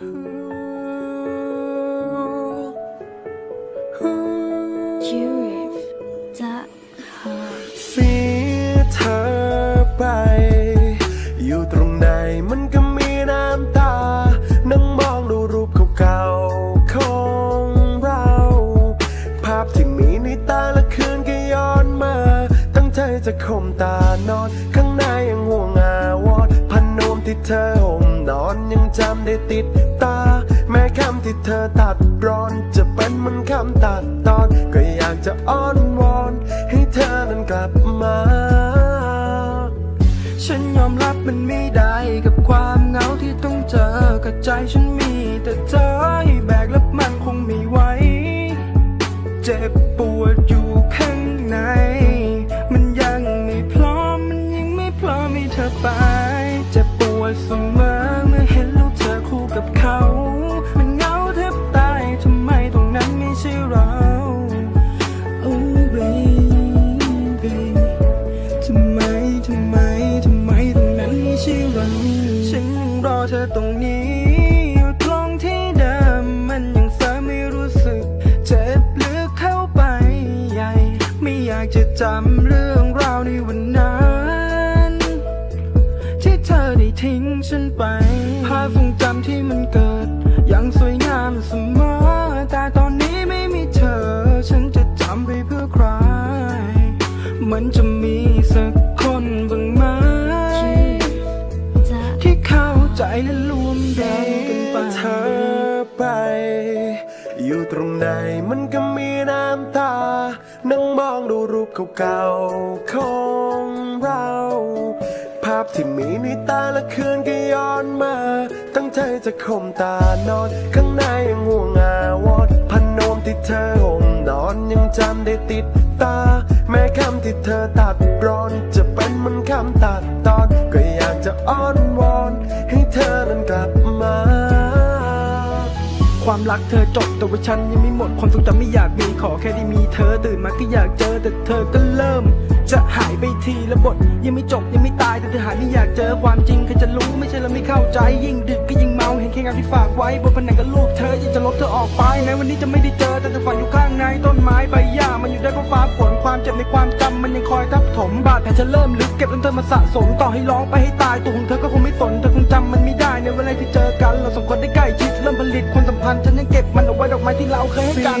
呜。 จะข่มตานอน ข้างในยังห่วงอาวรณ์พันนมที่เธอห่มนอนยังจำได้ติดตา แม้คำที่เธอตัดร้อน จะเป็นมันคำตัดตอน ก็อยากจะอ้อนวอน ให้เธอนั้นกลับมา ฉันยอมรับมันไม่ได้กับความเหงาที่ต้องเจอกับใจฉันมีแต่เธอให้แบกแล้วมันคงไม่ไหวเจ็บปวด เราฉันยังรอเธอตรงนี้อยู่ตรงที่เดิมมันยังเสอไม่รู้สึก เจ็บลึกเข้าไปใหญ่ ไม่อยากจะจำเรื่องราวในวันนั้น ที่เธอได้ทิ้งฉันไปภาพทรงจำที่มันเกิด ใจและรวมรงกันไปเธอไป อยู่ตรงไหนมันก็มีน้ำตา นั่งมองดูรูปเก่าๆของเรา ภาพที่มีในตาละคืนก็ย้อนมา ตั้งใจจะข่มตานอน ข้างในยังห่วงอาวรณ์พันนมที่เธอห่มนอนยังจำได้ติดตา แม้คำที่เธอตัดร้อน จะเป็นเหมันคำตัดตอน ก็อยากจะอ้อนวอน ให้เธอนั้นกลับมา ความรักเธอจบแต่ว่าฉันยังไม่หมดความทรงจำไม่อยากมีขอแค่ได้มีเธอตื่นมาก็อยากเจอแต่เธอก็เริ่ม จะหายไปทีละบทยังไม่จบยังไม่ตายแต่ายไม่อยากเจอความจริงใครจะรู้ไม่ใช่เราไม่เข้าใจ ยิ่งดึกก็ยิ่งเมาเห็นแค่เงาที่ฝากไว้บนผนังกับลูกเธออยากจะลบเธอออกไปแม้วันนี้จะไม่ได้เจอแต่เธอฝันอยู่ข้างในต้นไม้ใบหญ้ามันอยู่ได้เพราะฟ้าฝนความเจ็บในความจำมันยังคอยทับถมบาดแผลจะเริ่มลึกเก็บจนเธอมาสะสมต่อให้ร้องไปให้ตายตัวของเธอก็คงไม่สนเธอคงจำมันไม่ได้ในเวลาที่เจอกัน เราสองคนได้ใกล้ชิดเริ่มผลิตความสัมพันธ์ฉันยังเก็บมันเอาไว้ดอกไม้ที่เราเคยให้กัน